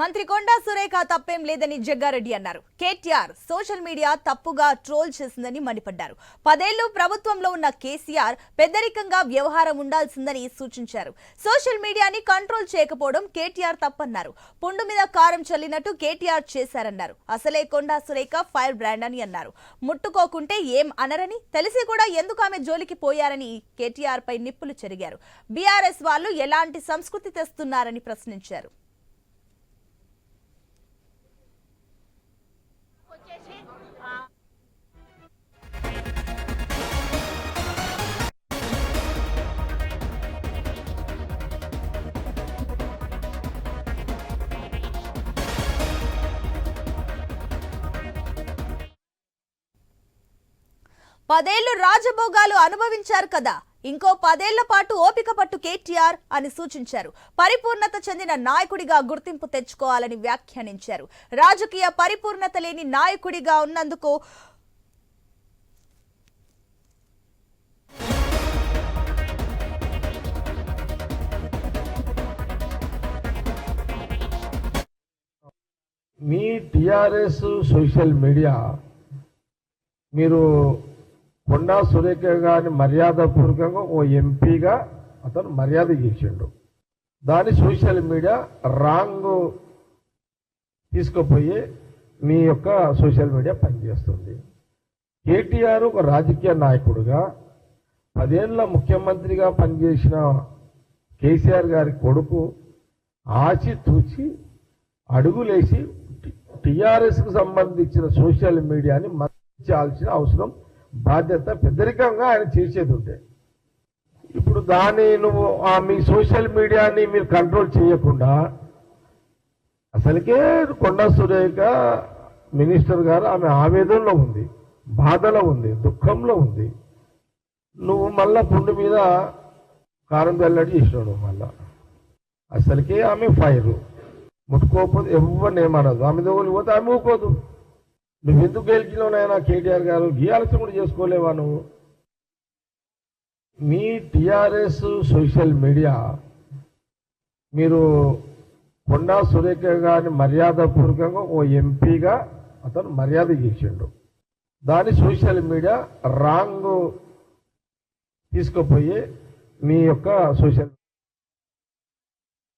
మంత్రి కొండా సురేఖ తప్పేం లేదని జగ్గారెడ్డి అన్నారు. కేటీఆర్ సోషల్ మీడియా తప్పుగా ట్రోల్ చేసిందని మండిపడ్డారు. పదేళ్ళు ప్రభుత్వంలో ఉన్న కేసీఆర్ పెద్దరికంగా వ్యవహారం ఉండాల్సిందని సూచించారు. సోషల్ మీడియాని కంట్రోల్ చేయకపోవడం కేటీఆర్ తప్పన్నారు. పుండు మీద కారం చల్లినట్టు కేటీఆర్ చేశారన్నారు. అసలే కొండా సురేఖ ఫైర్ బ్రాండ్ అని అన్నారు. ముట్టుకోకుంటే ఏం అనరని తెలిసి కూడా ఎందుకు ఆమె జోలికి పోయారని కేటీఆర్ పై నిప్పులు చెరిగారు. బీఆర్ఎస్ వాళ్ళు ఎలాంటి సంస్కృతి తెస్తున్నారని ప్రశ్నించారు. పదేళ్ళు రాజభోగాలు అనుభవించారు కదా. ఇంకో పదేళ్ళ పాటు ఓపిక పట్టు కేటీఆర్ అని సూచించారు. పరిపూర్ణత చెందిన నాయకుడిగా గుర్తింపు తెచ్చుకోవాలని వ్యాఖ్యానించారు. రాజకీయ పరిపూర్ణత లేని నాయకుడిగా ఉన్నందుకు మీ టిఆర్ఎస్ సోషల్ మీడియా మీరు కొండా సురేఖ గారిని మర్యాదపూర్వకంగా ఓ ఎంపీగా అతను మర్యాద చేసిండు దాన్ని సోషల్ మీడియా రాంగ్ తీసుకుపోయి మీ యొక్క సోషల్ మీడియా పనిచేస్తుంది. కేటీఆర్ ఒక రాజకీయ నాయకుడుగా పదేళ్ళ ముఖ్యమంత్రిగా పనిచేసిన కేసీఆర్ గారి కొడుకు ఆచి తూచి అడుగులేసి టిఆర్ఎస్కు సంబంధించిన సోషల్ మీడియాని మర్చాల్సిన అవసరం బాధ్యత పెద్దరికంగా ఆయన చేసేది ఉంటే ఇప్పుడు దాన్ని నువ్వు ఆ మీ సోషల్ మీడియాని మీరు కంట్రోల్ చేయకుండా అసలుకే కొండా సురేఖ మినిస్టర్ గారు ఆమె ఆవేదనలో ఉంది బాధలో ఉంది దుఃఖంలో ఉంది. నువ్వు మళ్ళా పుండు మీద కారం చల్లడి చేసినాడు మళ్ళా. అసలుకే ఆమె ఫైరు. ముట్టుకోకపోతే ఎవరు ఏమనదు. ఆమె దగ్గరికి పోతే ఆమె ఊకోదు. నువ్వు ఎందుకు గెలిచినావు కేటీఆర్ గారు? గీయాల్సి కూడా చేసుకోలేవా నువ్వు? మీ టిఆర్ఎస్ సోషల్ మీడియా మీరు కొండా సురేఖ గారిని మర్యాదపూర్వకంగా ఓ ఎంపీగా అతను మర్యాద చేసిండు. దాని సోషల్ మీడియా రాంగ్ తీసుకుపోయి మీ యొక్క సోషల్